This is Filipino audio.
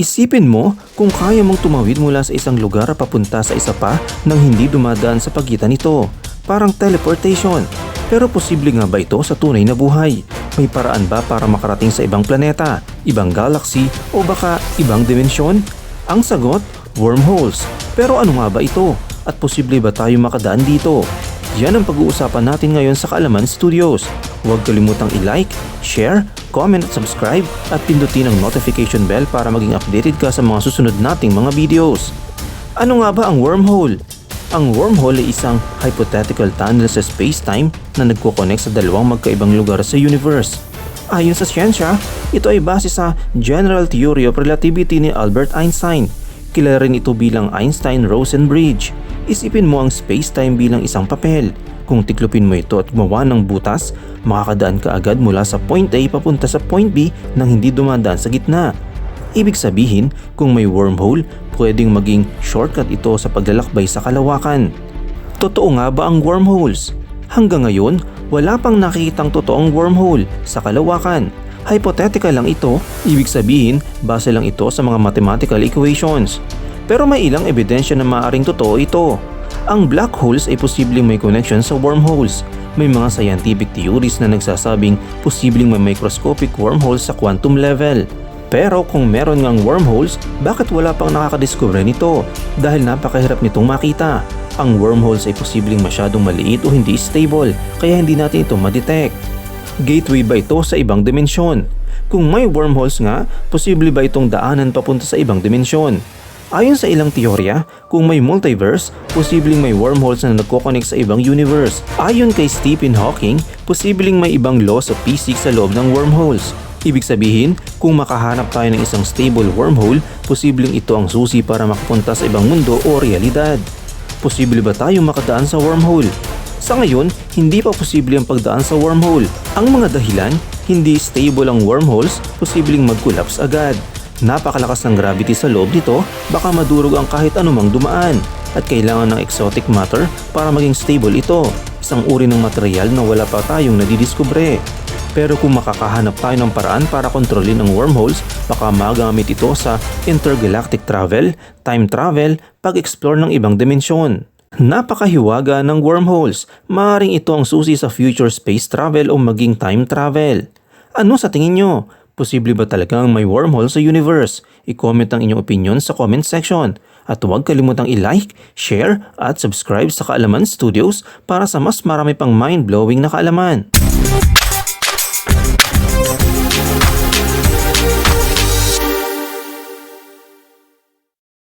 Isipin mo kung kaya mong tumawid mula sa isang lugar papunta sa isa pa nang hindi dumadaan sa pagitan nito. Parang teleportation. Pero posible nga ba ito sa tunay na buhay? May paraan ba para makarating sa ibang planeta, ibang galaxy o baka ibang dimensyon? Ang sagot, wormholes. Pero ano nga ba ito? At posible ba tayo makadaan dito? Yan ang pag-uusapan natin ngayon sa Kaalaman Studios. Huwag kalimutang i-like, share, comment at subscribe at pindutin ang notification bell para maging updated ka sa mga susunod nating mga videos. Ano nga ba ang wormhole? Ang wormhole ay isang hypothetical tunnel sa space-time na nagkoconnect sa dalawang magkaibang lugar sa universe. Ayon sa siyensya, ito ay base sa General Theory of Relativity ni Albert Einstein. Kilala rin ito bilang Einstein-Rosen Bridge. Isipin mo ang space-time bilang isang papel. Kung tiklopin mo ito at gumawa ng butas, makakadaan ka agad mula sa point A papunta sa point B nang hindi dumadaan sa gitna. Ibig sabihin, kung may wormhole, pwedeng maging shortcut ito sa paglalakbay sa kalawakan. Totoo nga ba ang wormholes? Hanggang ngayon, wala pang nakikitang totoong wormhole sa kalawakan. Hypothetical lang ito, ibig sabihin, base lang ito sa mga mathematical equations. Pero may ilang ebidensya na maaaring totoo ito. Ang black holes ay posibleng may connection sa wormholes. May mga scientific theories na nagsasabing posibleng may microscopic wormholes sa quantum level. Pero kung meron ngang wormholes, bakit wala pang nakakadiscover nito? Dahil napakahirap nitong makita. Ang wormholes ay posibleng masyadong maliit o hindi stable, kaya hindi natin ito madetect. Gateway ba ito sa ibang dimensyon? Kung may wormholes nga, posible ba itong daanan papunta sa ibang dimensyon? Ayon sa ilang teorya, kung may multiverse, posibleng may wormholes na nagkoconnect sa ibang universe. Ayon kay Stephen Hawking, posibleng may ibang laws of physics sa loob ng wormholes. Ibig sabihin, kung makahanap tayo ng isang stable wormhole, posibleng ito ang susi para makapunta sa ibang mundo o realidad. Posible ba tayong makadaan sa wormhole? Sa ngayon, hindi pa posible ang pagdaan sa wormhole. Ang mga dahilan, hindi stable ang wormholes, posibleng mag-collapse agad. Napakalakas ng gravity sa loob nito, baka madurog ang kahit anumang dumaan. At kailangan ng exotic matter para maging stable ito, isang uri ng material na wala pa tayong nadidiskubre. Pero kung makakahanap tayo ng paraan para kontrolin ang wormholes, baka magamit ito sa intergalactic travel, time travel, pag-explore ng ibang dimensyon. Napakahiwaga ng wormholes. Maaring ito ang susi sa future space travel o maging time travel. Ano sa tingin nyo? Posible ba talagang may wormhole sa universe? I-comment ang inyong opinion sa comment section. At huwag kalimutang i-like, share at subscribe sa Kaalaman Studios para sa mas marami pang mind-blowing na kaalaman.